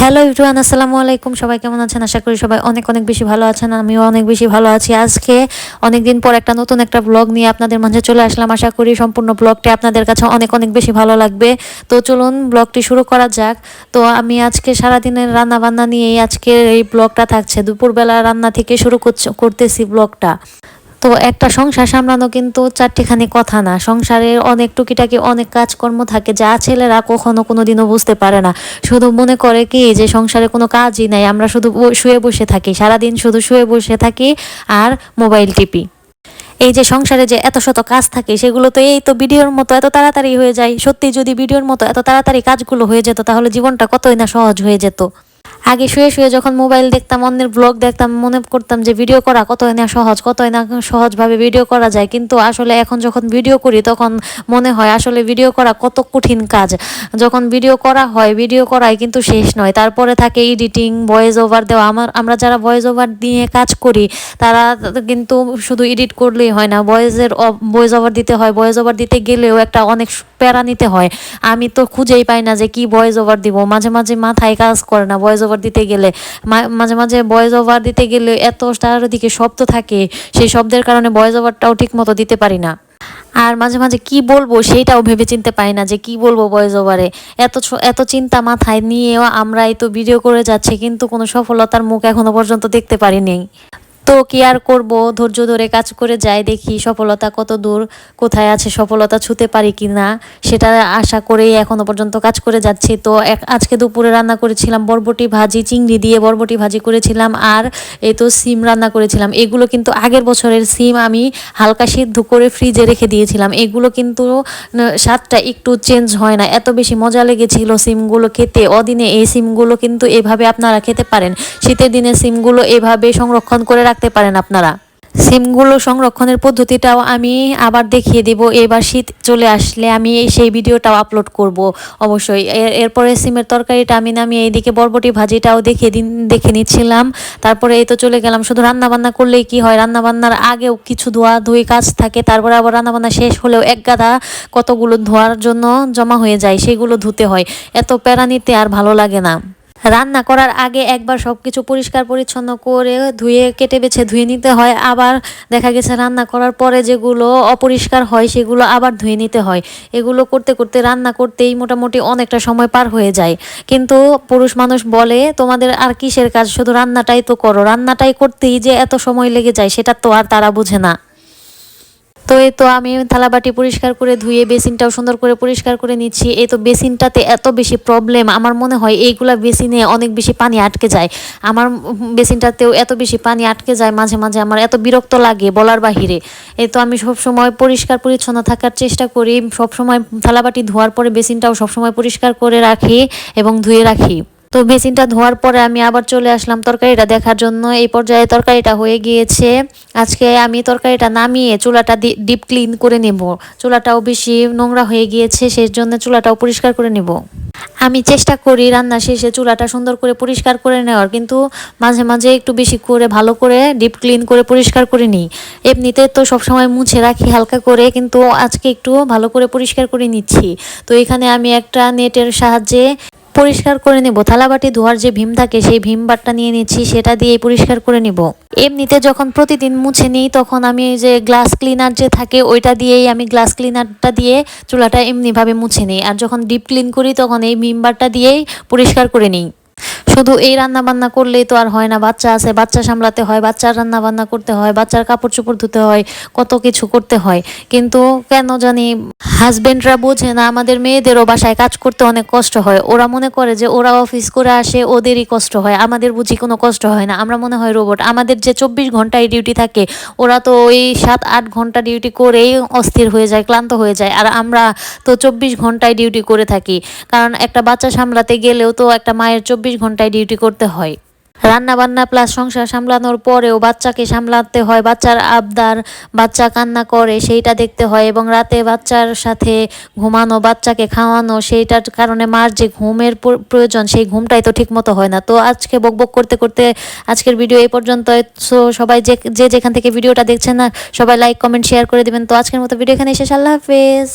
Hello everyone আসসালামু আলাইকুম। সবাই কেমন আছেন? আশা করি সবাই অনেক অনেক বেশি ভালো আছেন, আমিও অনেক বেশি ভালো আছি। আজকে অনেক দিন পর একটা নতুন একটা ব্লগ নিয়ে আপনাদের মাঝে চলে আসলাম। আশা করি সম্পূর্ণ ব্লগটি আপনাদের কাছে অনেক অনেক বেশি ভালো লাগবে। তো চলুন ব্লগটি শুরু করা যাক। তো আমি আজকে সারাদিনের রান্না বান্না নিয়েই আজকে এই ব্লগটা থাকছে। দুপুরবেলা রান্না থেকে শুরু করছ- করতেছি ব্লগটা তো একটা সংসার সামলানো কিন্তু চারটিখানি কথা না। সংসারের অনেক টুকিটাকি অনেক কাজকর্ম থাকে যা ছেলেরা কখনো কোনো দিনও বুঝতে পারে না। শুধু মনে করে কি যে সংসারে কোনো কাজই নাই, আমরা শুধু শুয়ে বসে থাকি। সারাদিন শুধু শুয়ে বসে থাকি আর মোবাইল টিপি। এই যে সংসারে যে এত শত কাজ থাকে, সেগুলো তো এই তো ভিডিওর মতো এত তাড়াতাড়ি হয়ে যায়। সত্যি যদি ভিডিওর মতো এত তাড়াতাড়ি কাজগুলো হয়ে যেত, তাহলে জীবনটা কতই না সহজ হয়ে যেত। আগে শুয়ে শুয়ে যখন মোবাইল দেখতাম, অন্যের ব্লগ দেখতাম, মনে করতাম যে ভিডিও করা কতই না সহজ, কতই না সহজভাবে ভিডিও করা যায়। কিন্তু আসলে এখন যখন ভিডিও করি, তখন মনে হয় আসলে ভিডিও করা কত কঠিন কাজ। যখন ভিডিও করা হয় ভিডিও করাই কিন্তু শেষ নয়। তারপরে থাকে এডিটিং ভয়েস ওভার দেওয়া। আমার, আমরা যারা ভয়েস ওভার দিয়ে কাজ করি, তারা কিন্তু শুধু এডিট করলেই হয় না। ভয়েসের ভয়েস ওভার দিতে হয়। ভয়েস ওভার দিতে গেলেও একটা অনেক প্যারা নিতে হয়। আমি তো খুঁজেই পাই না যে কি ভয়েস ওভার দিব। মাঝে মাঝে মাথায় কাজ করে না। ভয়েস দিতে গেলে মাঝে মাঝে ভয়েস ওভার দিতে গেলে এত চারিদিকে শব্দ থাকে, সেই শব্দের কারণে ভয়েস ওভারটাও ঠিক মতো দিতে পারি না। আর মাঝে মাঝে কি বলব সেইটাও ভেবে চিনতে পাই না যে কি বলব ভয়েস ওভারে এত এত চিন্তা মাথায় নিয়েও আমরা এই তো ভিডিও করে যাচ্ছি, কিন্তু কোনো সফলতার মুখ এখনও পর্যন্ত দেখতে পারিনি। তো কি আর করব? ধৈর্য ধরে কাজ করে যাই, দেখি সফলতা কত দূর, কোথায় আছে সফলতা ছুতে পারি কি না? সেটা আশা করেই এখনও পর্যন্ত কাজ করে যাচ্ছি। তো আজকে দুপুরে রান্না করেছিলাম বরবটি ভাজি, চিংড়ি দিয়ে বরবটি ভাজি করেছিলাম আর এই তো সিম রান্না করেছিলাম। এগুলো কিন্তু আগের বছরের সিম আমি হালকা সিদ্ধ করে ফ্রিজে রেখে দিয়েছিলাম। এগুলো কিন্তু স্বাদটা একটু চেঞ্জ হয় না। এত বেশি মজা লেগেছিল সিমগুলো খেতে। অদিনে এই সিমগুলো কিন্তু এভাবে আপনারা খেতে পারেন। শীতের দিনে সিমগুলো এভাবে সংরক্ষণ করে রাখতে পারেন আপনারা। সিমগুলো সংরক্ষণের পদ্ধতিটাও আমি আবার দেখিয়ে দিব। এবার শীত চলে আসলে আমি সেই ভিডিওটাও আপলোড করব অবশ্যই। এরপরে সিমের তরকারিটা আমি নামিয়ে এইদিকে বরবটি ভাজিটাও দেখিয়ে দিন, দেখে নিচ্ছিলাম। তারপরে এই তো চলে গেলাম। শুধু রান্নাবান্না করলেই কি হয়? রান্নাবান্নার আগেও কিছু ধোয়া ধুই কাজ থাকে, তারপরে আবার রান্নাবান্না শেষ হলেও এক গাদা কতগুলো ধোয়ার জন্য জমা হয়ে যায়, সেগুলো ধুতে হয়। এত প্যারা নিতে আর ভালো লাগে না। রান্না করার আগে একবার সব কিছু পরিষ্কার পরিচ্ছন্ন করে ধুয়ে কেটে বেছে ধুয়ে নিতে হয়। আবার দেখা গেছে রান্না করার পরে যেগুলো অপরিষ্কার হয় সেগুলো আবার ধুয়ে নিতে হয়। এগুলো করতে করতে রান্না করতেই মোটামুটি অনেকটা সময় পার হয়ে যায়। কিন্তু পুরুষ মানুষ বলে, তোমাদের আর কিসের কাজ? শুধু রান্নাটাই তো করো। রান্নাটাই করতেই যে এত সময় লেগে যায়, সেটা তো আর তারা বুঝে না। তো এই তো আমি থালাবাটি পরিষ্কার করে ধুয়ে বেসিনটাও সুন্দর করে পরিষ্কার করে নিচ্ছি। এই তো বেসিনটাতে এত বেশি প্রবলেম আমার মনে হয় এইগুলা বেসিনে অনেক বেশি পানি আটকে যায়। আমার বেসিনটাতেও এত বেশি পানি আটকে যায়, মাঝে মাঝে আমার এত বিরক্ত লাগে বলার বাহিরে। এই তো আমি সব সময় পরিষ্কার পরিচ্ছন্ন থাকার চেষ্টা করি সব সময় থালাবাটি ধোয়ার পরে বেসিনটাও সব সময় পরিষ্কার করে রাখি এবং ধুয়ে রাখি। তো বেসিনটা ধোয়ার পরে আমি আবার চলে আসলাম তরকারিটা দেখার জন্য। এই পর্যায়ে তরকারিটা হয়ে গিয়েছে। আজকে আমি তরকারিটা নামিয়ে চুলাটা ডিপ ক্লিন করে নেব। চুলাটাও বেশি নোংরা হয়ে গিয়েছে সেই জন্য চুলাটাও পরিষ্কার করে নেব। আমি চেষ্টা করি রান্না শেষে চুলাটা সুন্দর করে পরিষ্কার করে নেওয়ার, কিন্তু মাঝে মাঝে একটু বেশি করে ভালো করে ডিপ ক্লিন করে পরিষ্কার করে নিই। এমনিতে তো সবসময় মুছে রাখি হালকা করে, কিন্তু আজকে একটু ভালো করে পরিষ্কার করে নিচ্ছি। তো এখানে আমি একটা নেটের সাহায্যে পরিষ্কার করে নেব। থালাবাটি ধোয়ার যে ভীম থাকে, সেই ভীম বাটটা নিয়ে নিচ্ছি, সেটা দিয়ে পরিষ্কার করে নেব। এমনিতে যখন প্রতিদিন মুছে নিই, তখন আমি যে গ্লাস ক্লিনার যে থাকে, ওইটা দিয়েই আমি গ্লাস ক্লিনারটা দিয়ে চুলাটা এমনিভাবে মুছে নিই। আর যখন ডিপ ক্লিন করি, তখন এই ভীম বারটা দিয়েই পরিষ্কার করে নিই। শুধু এই রান্না বান্না করলেই তো আর হয় না। বাচ্চা আছে, বাচ্চা সামলাতে হয়, বাচ্চার রান্না বান্না করতে হয়, বাচ্চার কাপড় চোপড় ধুতে হয়, কত কিছু করতে হয়। কিন্তু কেন জানি হাজবেন্ডরা বোঝে না, আমাদের মেয়েদেরও বাসায় কাজ করতে অনেক কষ্ট হয়। ওরা মনে করে যে ওরা অফিস করে আসে, ওদেরই কষ্ট হয়। আমাদের বুঝি কোনো কষ্ট হয় না। আমরা মনে হয় রোবট আমাদের যে চব্বিশ ঘন্টায় ডিউটি থাকে, ওরা তো ওই সাত, আট ঘণ্টা ডিউটি করেই অস্থির হয়ে যায়, ক্লান্ত হয়ে যায়। আর আমরা তো চব্বিশ ঘন্টায় ডিউটি করে থাকি। কারণ একটা বাচ্চা সামলাতে গেলেও তো একটা মায়ের চব্বিশ ঘন্টায় ডিউটি করতে হয়। রান্না বান্না প্লাস সংসার সামলানোর পরেও বাচ্চাকে সামলাতে হয়। বাচ্চার আবদার, বাচ্চা কান্না করে, সেইটা দেখতে হয় এবং রাতে বাচ্চার সাথে ঘুমানো, বাচ্চাকে খাওয়ানো, সেইটার কারণে মার যে ঘুমের প্রয়োজন, সেই ঘুমটাই তো ঠিক মতো হয় না। তো আজকে বকবক করতে করতে আজকের ভিডিও এই পর্যন্ত সো সবাই যে যে যেখান থেকে ভিডিওটা দেখছেন না, সবাই লাইক কমেন্ট শেয়ার করে দিবেন। তো আজকের মতো ভিডিও এখানে শেষ। আল্লাহ হাফেজ।